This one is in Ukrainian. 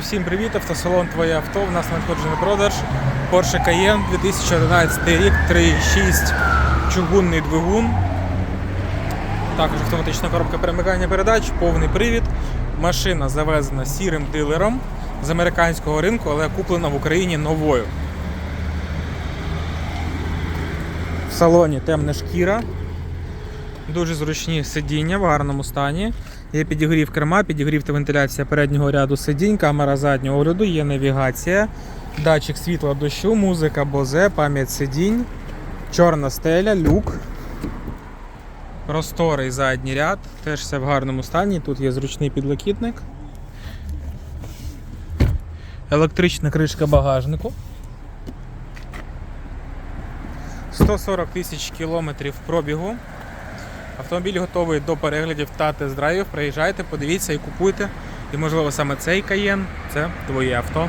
Всім привіт, автосалон Твоє авто. У нас надходжений продаж Porsche Cayenne 2011 рік, 3.6 чугунний двигун. Також автоматична коробка перемикання передач, повний привід. Машина завезена сірим дилером з американського ринку, але куплена в Україні новою. В салоні темна шкіра. Дуже зручні сидіння в гарному стані. Є підігрів керма, підігрів та вентиляція переднього ряду сидінь, камера заднього огляду, є навігація, датчик світла дощу, музика Bose, пам'ять сидінь, чорна стеля, люк. Просторий задній ряд, теж все в гарному стані. Тут є зручний підлокітник. Електрична кришка багажнику. 140 тисяч кілометрів пробігу. Автомобіль готовий до переглядів та тест-драйвів. Приїжджайте, подивіться і купуйте. І можливо саме цей каєн це твоє авто.